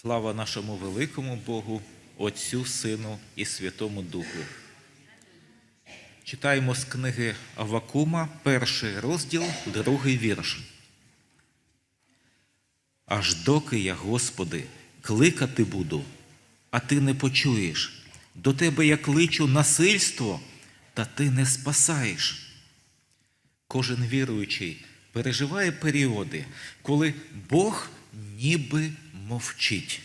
Слава нашому великому Богу, Отцю, Сину і Святому Духу. Читаємо з книги Авакума, перший розділ, другий вірш. Аж доки я, Господи, кликати буду, а ти не почуєш. До тебе я кличу насильство, та ти не спасаєш. Кожен віруючий переживає періоди, коли Бог ніби мовчить.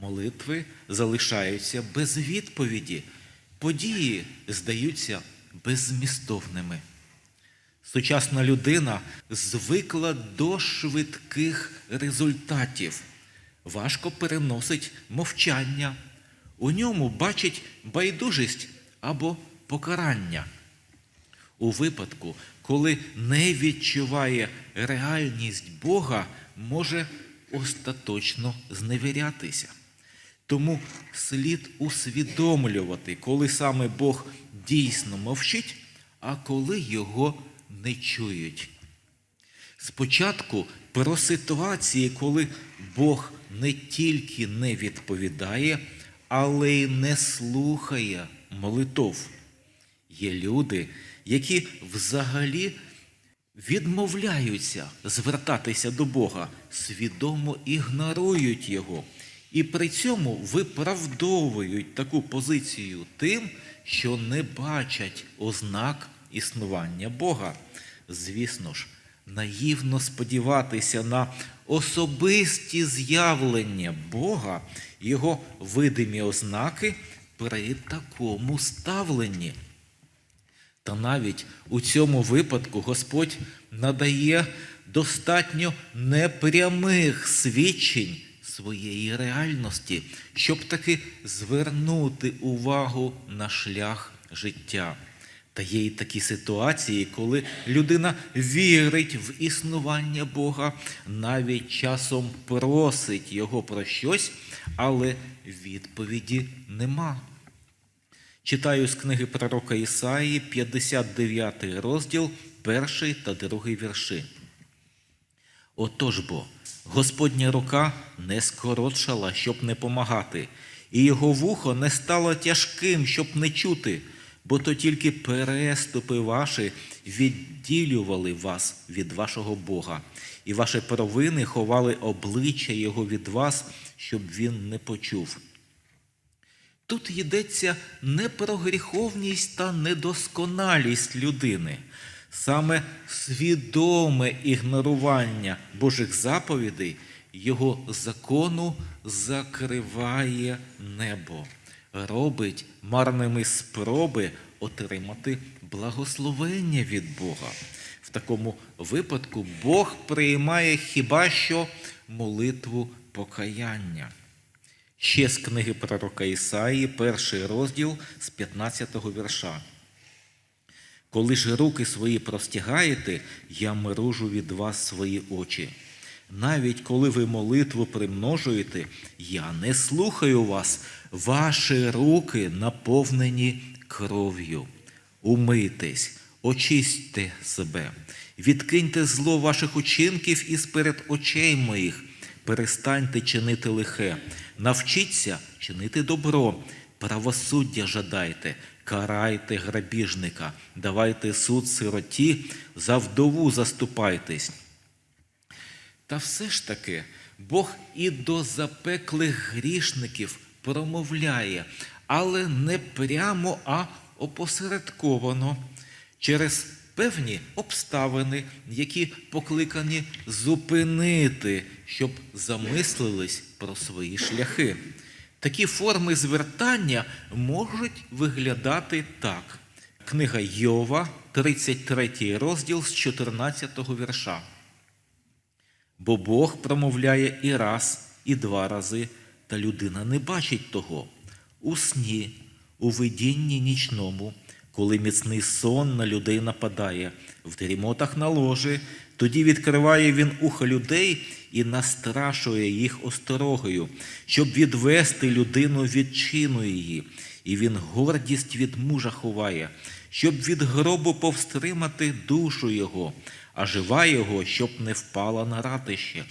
Молитви залишаються без відповіді, події здаються беззмістовними. Сучасна людина звикла до швидких результатів, важко переносить мовчання, у ньому бачить байдужість або покарання. У випадку, коли не відчуває реальність Бога, може остаточно зневірятися. Тому слід усвідомлювати, коли саме Бог дійсно мовчить, а коли його не чують. Спочатку про ситуації, коли Бог не тільки не відповідає, але й не слухає молитов. Є люди, які взагалі відмовляються звертатися до Бога, свідомо ігнорують Його. І при цьому виправдовують таку позицію тим, що не бачать ознак існування Бога. Звісно ж, наївно сподіватися на особисті з'явлення Бога, Його видимі ознаки при такому ставленні. Та навіть у цьому випадку Господь надає достатньо непрямих свідчень своєї реальності, щоб таки звернути увагу на шлях життя. Та є й такі ситуації, коли людина вірить в існування Бога, навіть часом просить Його про щось, але відповіді нема. Читаю з книги пророка Ісаї, 59 розділ, перший та другий вірши. Отож бо, Господня рука не скоротшала, щоб не помагати, і його вухо не стало тяжким, щоб не чути, бо то тільки переступи ваші відділювали вас від вашого Бога, і ваші провини ховали обличчя Його від вас, щоб він не почув. Тут йдеться не про гріховність та недосконалість людини, саме свідоме ігнорування Божих заповідей, його закону закриває небо, робить марними спроби отримати благословення від Бога. В такому випадку Бог приймає хіба що молитву покаяння. Ще з книги пророка Ісаї, перший розділ з 15-го вірша. Коли ж руки свої простягаєте, я мружу від вас свої очі. Навіть коли ви молитву примножуєте, я не слухаю вас, ваші руки наповнені кров'ю. Умийтесь, очистьте себе, відкиньте зло ваших учинків із перед очей моїх, перестаньте чинити лихе, навчіться чинити добро, правосуддя жадайте, карайте грабіжника, давайте суд сироті, за вдову заступайтесь. Та все ж таки Бог і до запеклих грішників промовляє, але не прямо, а опосередковано. Через певні обставини, які покликані зупинити, щоб замислились про свої шляхи. Такі форми звертання можуть виглядати так. Книга Йова, 33 розділ з 14 вірша. Бо Бог промовляє і раз, і два рази, та людина не бачить того. У сні, у видінні нічному, коли міцний сон на людей нападає, в дрімотах на ложі, тоді відкриває він ухо людей і настрашує їх осторогою, щоб відвести людину від чину її, і він гордість від мужа ховає, щоб від гробу повстримати душу його, а жива його, щоб не впала на ратище.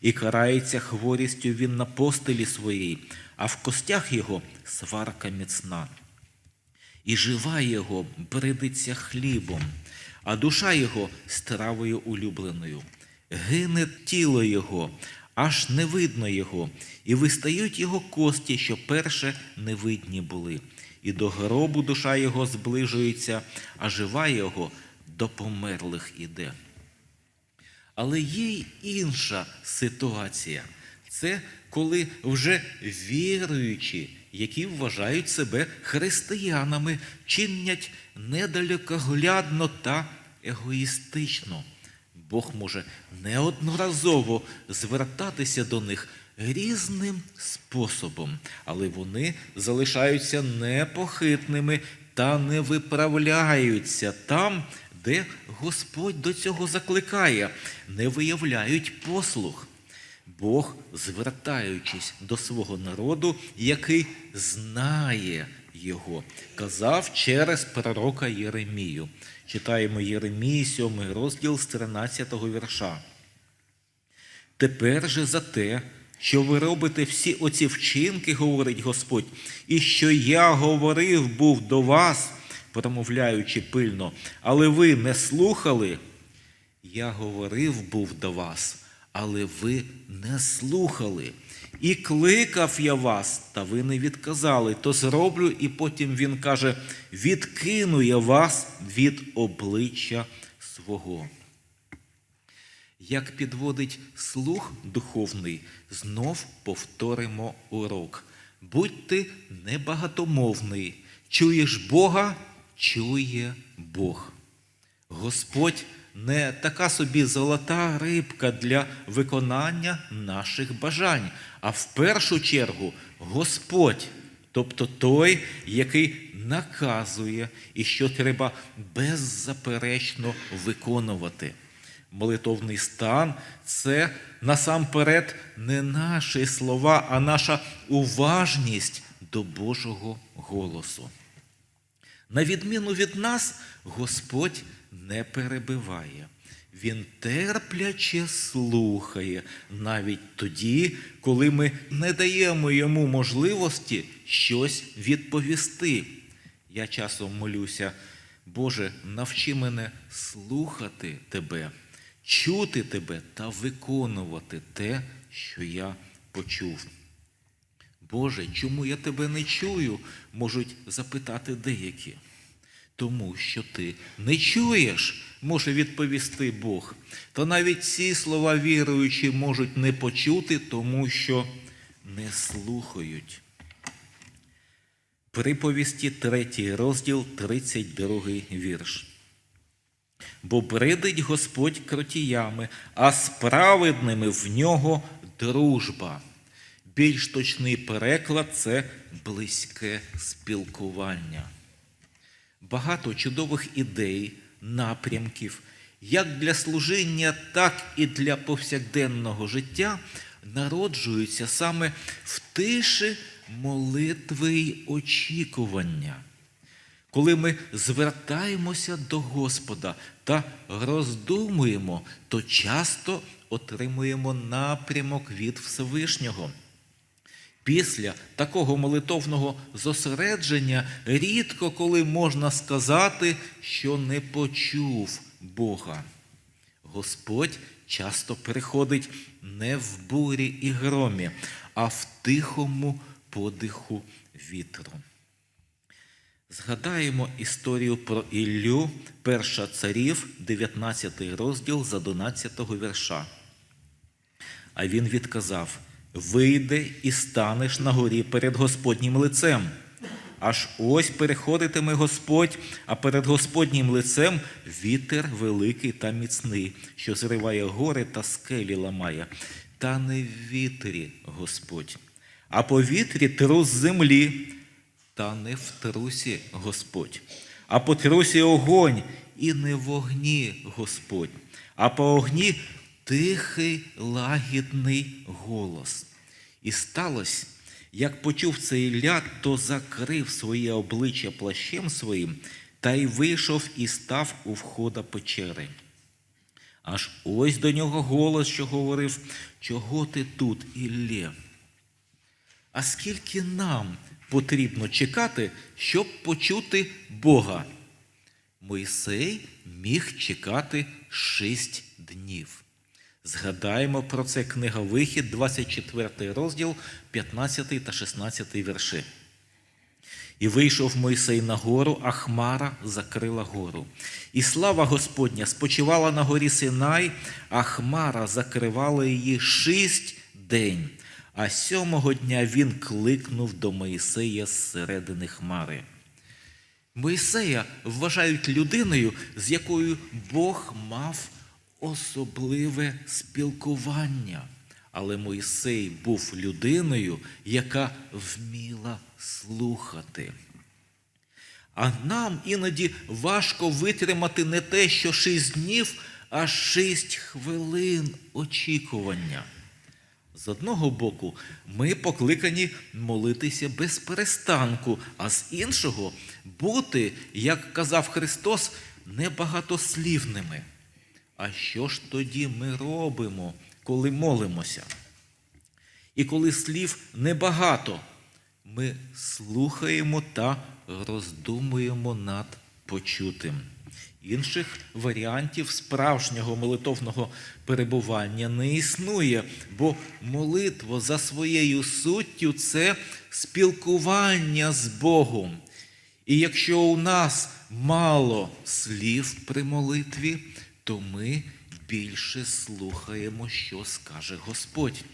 і карається хворістю він на постелі своїй, а в костях його сварка міцна. І жива його бридиться хлібом, а душа його стравою улюбленою. Гине тіло його, аж не видно його, і вистають його кості, що перше невидні були. І до гробу душа його зближується, а жива його до померлих іде. Але є й інша ситуація. Це коли вже віруючі, які вважають себе християнами, чинять недалекоглядно та егоїстично. Бог може неодноразово звертатися до них різним способом, але вони залишаються непохитними та не виправляються там, де Господь до цього закликає, не виявляють послух. Бог, звертаючись до свого народу, який знає його, казав через пророка Єремію. Читаємо Єремії, 7 розділ з 13 вірша. Тепер же за те, що ви робите всі оці вчинки, говорить Господь, і що я говорив був до вас, промовляючи пильно, але ви не слухали, я говорив був до вас, але ви не слухали. І кликав я вас, та ви не відказали, то зроблю, і потім він каже: відкину я вас від обличчя свого. Як підводить слух духовний, знов повторимо урок. Будь ти небагатомовний, чуєш Бога, чує Бог. Господь не така собі золота рибка для виконання наших бажань, а в першу чергу Господь, тобто той, який наказує і що треба беззаперечно виконувати. Молитовний стан це насамперед не наші слова, а наша уважність до Божого голосу. На відміну від нас, Господь не перебиває. Він терпляче слухає навіть тоді, коли ми не даємо йому можливості щось відповісти. Я часом молюся, Боже, навчи мене слухати Тебе, чути Тебе та виконувати те, що я почув. Боже, чому я тебе не чую? можуть запитати деякі. Тому що ти не чуєш, може відповісти Бог. То навіть ці слова віруючі можуть не почути, тому що не слухають. Приповісті 3 розділ, 32 вірш. Бо бридить Господь кротіями, а справедними в нього дружба. Більш точний переклад це близьке спілкування. Багато чудових ідей, напрямків, як для служіння, так і для повсякденного життя народжуються саме в тиші молитви й очікування. Коли ми звертаємося до Господа та роздумуємо, то часто отримуємо напрямок від Всевишнього. Після такого молитовного зосередження рідко коли можна сказати, що не почув Бога. Господь часто приходить не в бурі і громі, а в тихому подиху вітру. Згадаємо історію про Іллю, перша царів, 19 розділ з 11 вірша. А він відказав: Вийди і станеш на горі перед Господнім лицем. Аж ось переходитиме Господь, а перед Господнім лицем вітер великий та міцний, що зриває гори та скелі ламає. Та не в вітрі Господь, а по вітрі трус землі, та не в трусі Господь, а по трусі огонь, і не в огні Господь, а по огні тихий лагідний голос. І сталося, як почув це Ілля, то закрив своє обличчя плащем своїм та й вийшов і став у входа печери. Аж ось до нього голос, що говорив, чого ти тут, Іллє? А скільки нам потрібно чекати, щоб почути Бога? Мойсей міг чекати шість днів. Згадаємо про це книга Вихід, 24 розділ, 15 та 16 вірші. І вийшов Мойсей на гору, а хмара закрила гору. І слава Господня спочивала на горі Синай, а хмара закривала її шість день. А сьомого дня він кликнув до Моїсея з середини хмари. Моїсея вважають людиною, з якою Бог мав особливе спілкування. Але Мойсей був людиною, яка вміла слухати. А нам іноді важко витримати не те, що шість днів, а шість хвилин очікування. З одного боку, ми покликані молитися без перестанку, а з іншого бути, як казав Христос, небагатослівними. А що ж тоді ми робимо, коли молимося? І коли слів небагато, ми слухаємо та роздумуємо над почутим. Інших варіантів справжнього молитовного перебування не існує, бо молитва за своєю суттю це спілкування з Богом. І якщо у нас мало слів при молитві, то ми більше слухаємо, що скаже Господь.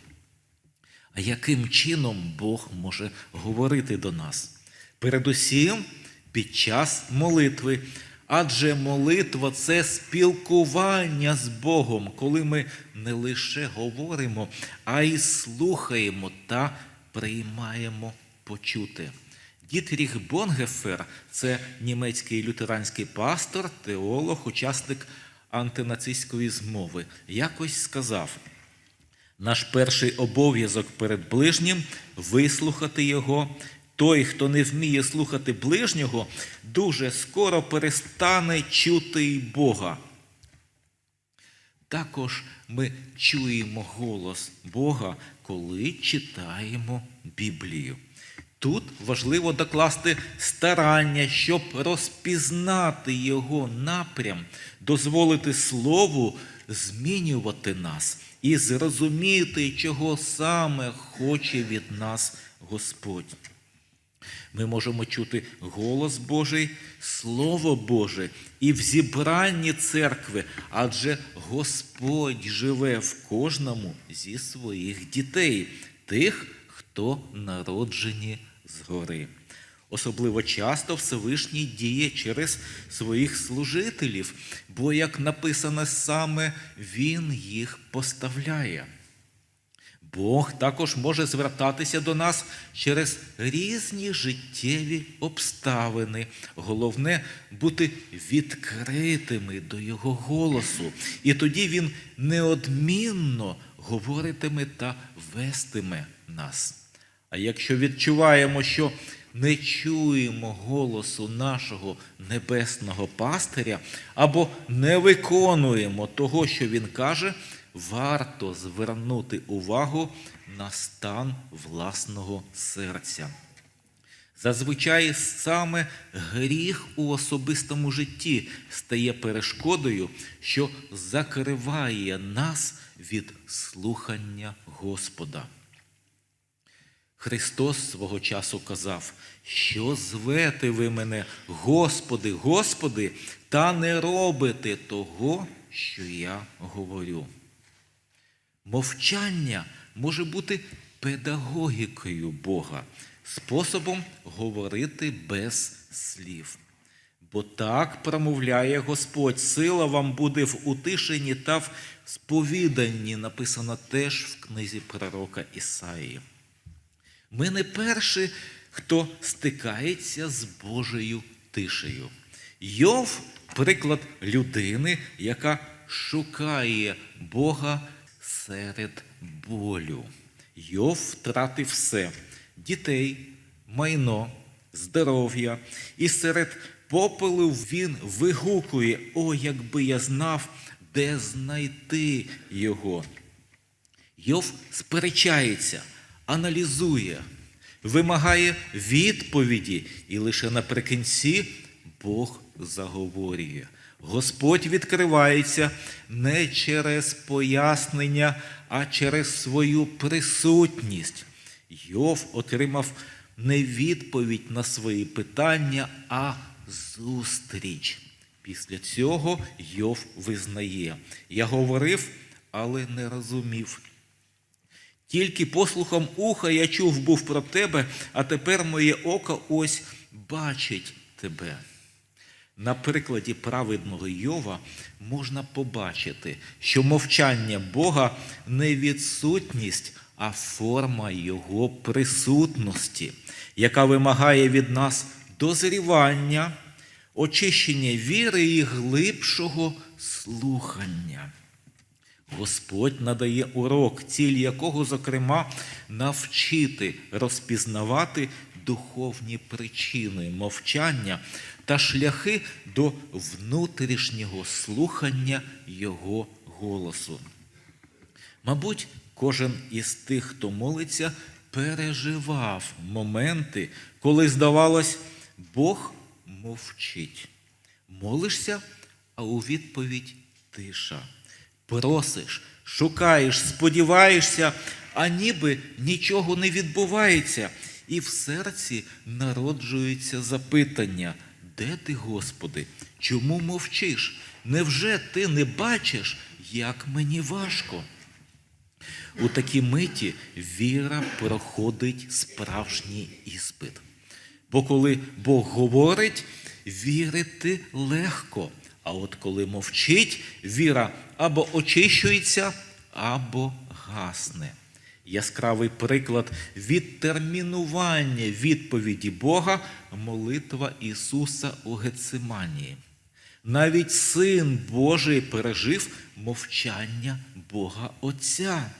А яким чином Бог може говорити до нас? Передусім під час молитви. Адже молитва це спілкування з Богом, коли ми не лише говоримо, а й слухаємо та приймаємо почути. Дітріх Бонгефер це німецький лютеранський пастор, теолог, учасник антинацистської змови, якось сказав. Наш перший обов'язок перед ближнім вислухати його. Той, хто не вміє слухати ближнього, дуже скоро перестане чути й Бога. Також ми чуємо голос Бога, коли читаємо Біблію. Тут важливо докласти старання, щоб розпізнати його напрям, дозволити Слову змінювати нас і зрозуміти, чого саме хоче від нас Господь. Ми можемо чути голос Божий, Слово Боже і в зібранні церкви, адже Господь живе в кожному зі своїх дітей, тих, хто народжені згори. Особливо часто Всевишній діє через своїх служителів, бо, як написано саме, Він їх поставляє. Бог також може звертатися до нас через різні життєві обставини. Головне бути відкритими до Його голосу. І тоді Він неодмінно говоритиме та вестиме нас. А якщо відчуваємо, що не чуємо голосу нашого небесного пастиря або не виконуємо того, що він каже, варто звернути увагу на стан власного серця. Зазвичай саме гріх у особистому житті стає перешкодою, що закриває нас від слухання Господа. Христос свого часу казав, що звете ви мене, Господи, Господи, та не робите того, що я говорю. Мовчання може бути педагогікою Бога, способом говорити без слів. Бо так промовляє Господь, сила вам буде в утишенні та в сповіданні, написано теж в книзі пророка Ісаї. Ми не перші, хто стикається з Божою тишею. Йов приклад людини, яка шукає Бога серед болю. Йов втратив все дітей, майно, здоров'я, і серед попелу він вигукує: О, якби я знав, де знайти його. Йов сперечається, аналізує, вимагає відповіді, і лише наприкінці Бог заговорює. Господь відкривається не через пояснення, а через свою присутність. Йов отримав не відповідь на свої питання, а зустріч. Після цього Йов визнає: Я говорив, але не розумів. Тільки послухом уха я чув був про тебе, а тепер моє око ось бачить тебе. На прикладі праведного Йова можна побачити, що мовчання Бога не відсутність, а форма Його присутності, яка вимагає від нас дозрівання, очищення віри і глибшого слухання. Господь надає урок, ціль якого, зокрема, навчити розпізнавати духовні причини мовчання та шляхи до внутрішнього слухання Його голосу. Мабуть, кожен із тих, хто молиться, переживав моменти, коли здавалось, Бог мовчить. Молишся, а у відповідь тиша. Просиш, шукаєш, сподіваєшся, а ніби нічого не відбувається, і в серці народжується запитання: де ти, Господи? Чому мовчиш? Невже ти не бачиш, як мені важко? У такій миті віра проходить справжній іспит. Бо коли Бог говорить, вірити легко. А от коли мовчить, віра або очищується, або гасне. Яскравий приклад відтермінування відповіді Бога молитва Ісуса у Гециманії. Навіть Син Божий пережив мовчання Бога Отця.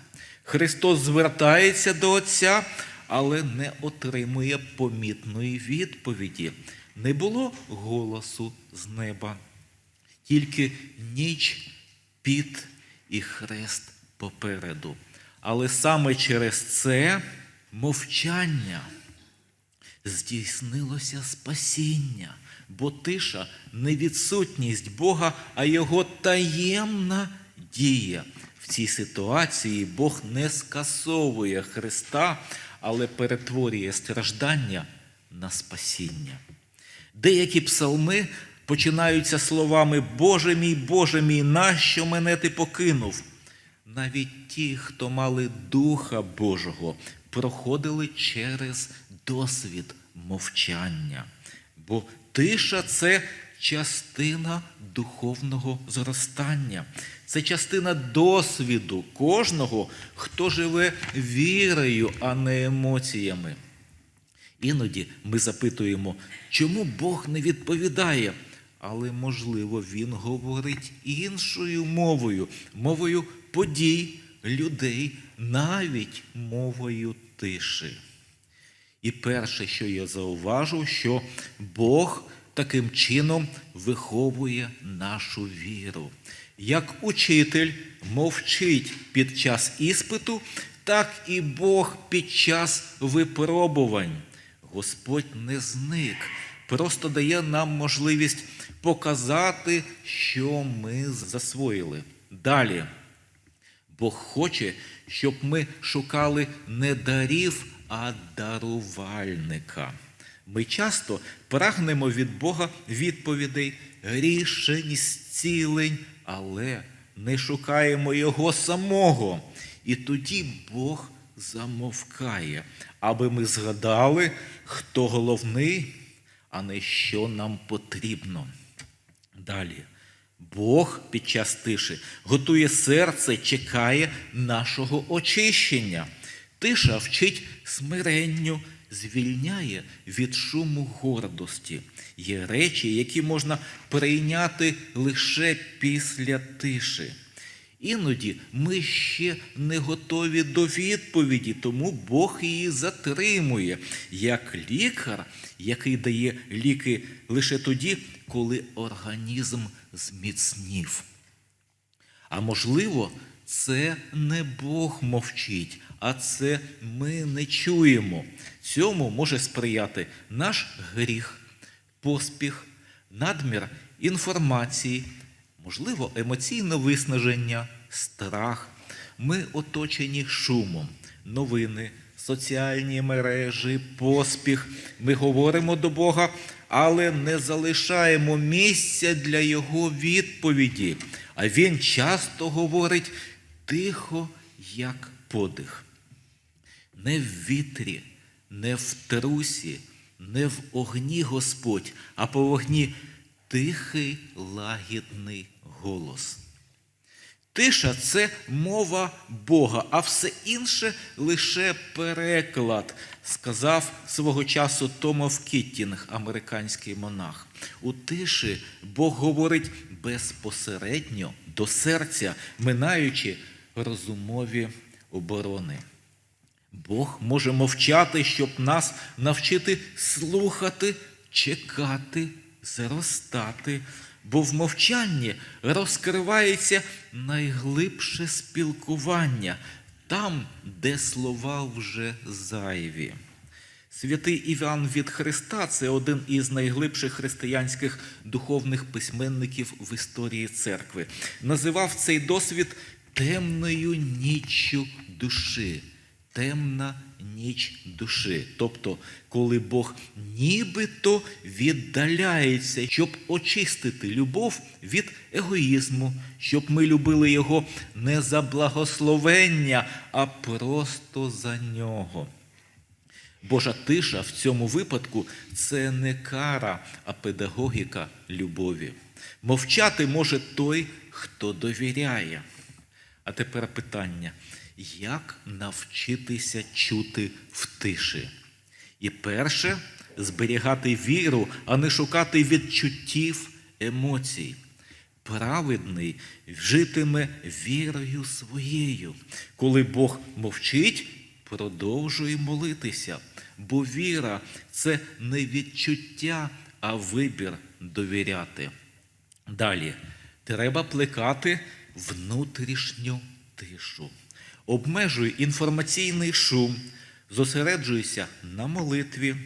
Христос звертається до Отця, але не отримує помітної відповіді. Не було голосу з неба, тільки ніч, піт і хрест попереду. Але саме через це мовчання здійснилося спасіння, бо тиша не відсутність Бога, а Його таємна дія. В цій ситуації Бог не скасовує Христа, але перетворює страждання на спасіння. Деякі псалми починаються словами Боже мій, Боже мій, нащо мене ти покинув? Навіть ті, хто мали Духа Божого, проходили через досвід мовчання. Бо тиша це частина духовного зростання, це частина досвіду кожного, хто живе вірою, а не емоціями. Іноді ми запитуємо, чому Бог не відповідає, але, можливо, Він говорить іншою мовою, мовою подій, людей, навіть мовою тиші. І перше, що я зауважу, що Бог таким чином виховує нашу віру. Як учитель мовчить під час іспиту, так і Бог під час випробувань. Господь не зник, просто дає нам можливість показати, що ми засвоїли. Далі. Бог хоче, щоб ми шукали не дарів, а дарувальника. Ми часто прагнемо від Бога відповідей, рішень, зцілень, але не шукаємо Його самого. І тоді Бог замовкає, аби ми згадали, хто головний, а не що нам потрібно. Далі. Бог під час тиші готує серце, чекає нашого очищення. Тиша вчить смиренню, звільняє від шуму гордості. Є речі, які можна прийняти лише після тиші. Іноді ми ще не готові до відповіді, тому Бог її затримує, як лікар, який дає ліки лише тоді, коли організм зміцнів. А можливо, це не Бог мовчить, а це ми не чуємо. Цьому може сприяти наш гріх, поспіх, надмір інформації, можливо, емоційне виснаження, страх. Ми оточені шумом, новини, соціальні мережі, поспіх. Ми говоримо до Бога, але не залишаємо місця для Його відповіді. А Він часто говорить тихо, як подих. Не в вітрі, не в трусі, не в огні Господь, а по вогні тихий лагідний голос. Тиша це мова Бога, а все інше лише переклад, сказав свого часу Томов Кіттінг, американський монах. У тиші Бог говорить безпосередньо до серця, минаючи розумові оборони. Бог може мовчати, щоб нас навчити слухати, чекати, зростати, бо в мовчанні розкривається найглибше спілкування, там, де слова вже зайві. Святий Іван від Христа це один із найглибших християнських духовних письменників в історії церкви. Називав цей досвід темною ніччю душі. Темна ніч душі. Тобто, коли Бог нібито віддаляється, щоб очистити любов від егоїзму, щоб ми любили Його не за благословення, а просто за нього. Божа тиша в цьому випадку це не кара, а педагогіка любові. Мовчати може той, хто довіряє. А тепер питання: як навчитися чути в тиші? І перше зберігати віру, а не шукати відчуттів емоцій. Праведний житиме вірою своєю. Коли Бог мовчить, продовжуй молитися, бо віра це не відчуття, а вибір довіряти. Далі треба плекати внутрішню тишу. Обмежуй інформаційний шум, зосереджуйся на молитві,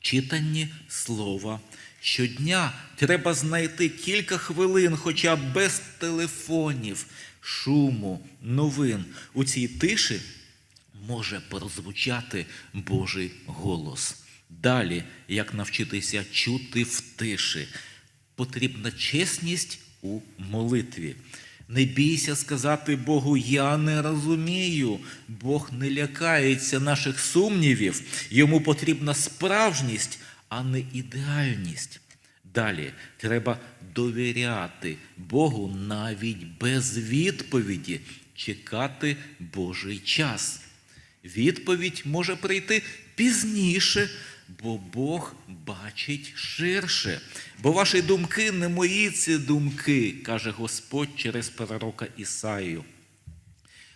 читанні слова. Щодня треба знайти кілька хвилин, хоча б без телефонів, шуму, новин. У цій тиші може прозвучати Божий голос. Далі, як навчитися чути в тиші, потрібна чесність у молитві. Не бійся сказати Богу, я не розумію. Бог не лякається наших сумнівів. Йому потрібна справжність, а не ідеальність. Далі треба довіряти Богу навіть без відповіді, чекати Божий час. Відповідь може прийти пізніше, бо Бог бачить ширше. Бо ваші думки не мої ці думки, каже Господь через пророка Ісаю.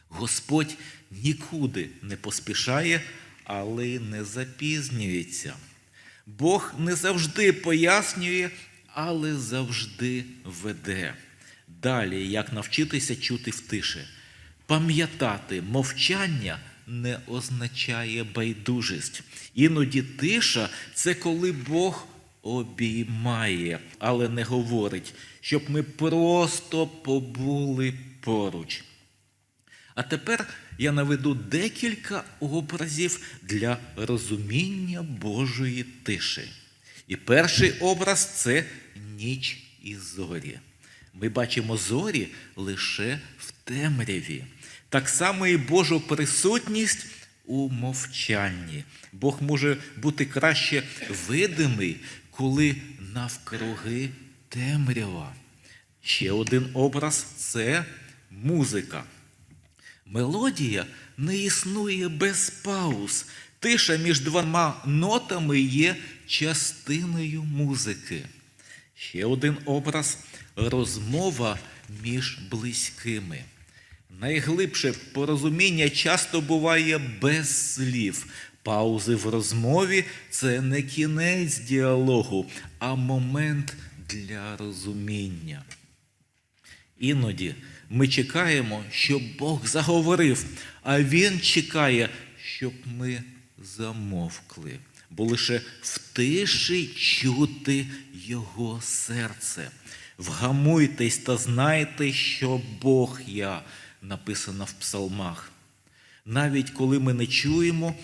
Господь нікуди не поспішає, але й не запізнюється. Бог не завжди пояснює, але завжди веде. Далі, як навчитися чути в тиші. Пам'ятати, мовчання не означає байдужість. Іноді тиша це коли Бог обіймає, але не говорить, щоб ми просто побули поруч. А тепер я наведу декілька образів для розуміння Божої тиші. І перший образ це ніч і зорі. Ми бачимо зорі лише в темряві. Так само і Божу присутність у мовчанні. Бог може бути краще видимий, коли навкруги темрява. Ще один образ це музика. Мелодія не існує без пауз. Тиша між двома нотами є частиною музики. Ще один образ розмова між близькими. Найглибше порозуміння часто буває без слів. Паузи в розмові це не кінець діалогу, а момент для розуміння. Іноді Ми чекаємо, щоб Бог заговорив, а Він чекає, щоб ми замовкли, бо лише в тиші чути Його серце. Вгамуйтесь та знайте, що Бог я, написано в псалмах. Навіть коли ми не чуємо,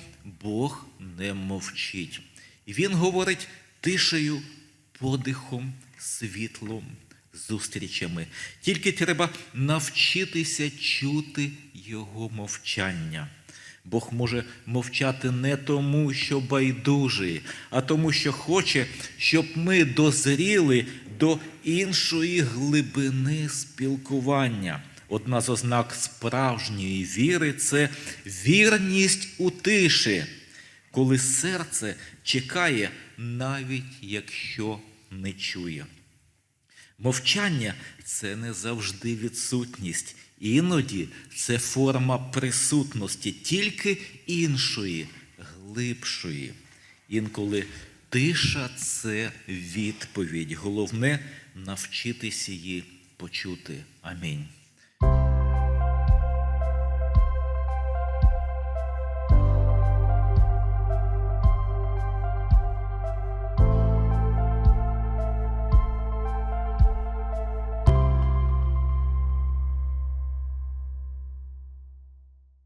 Бог не мовчить. І Він говорить тишею, подихом, світлом, зустрічами. Тільки треба навчитися чути Його мовчання. Бог може мовчати не тому, що байдужий, а тому, що хоче, щоб ми дозріли до іншої глибини спілкування. Одна з ознак справжньої віри це вірність у тиші, коли серце чекає, навіть якщо не чує. Мовчання це не завжди відсутність. Іноді це форма присутності, тільки іншої, глибшої. Інколи тиша це відповідь. Головне навчитись її почути. Амінь.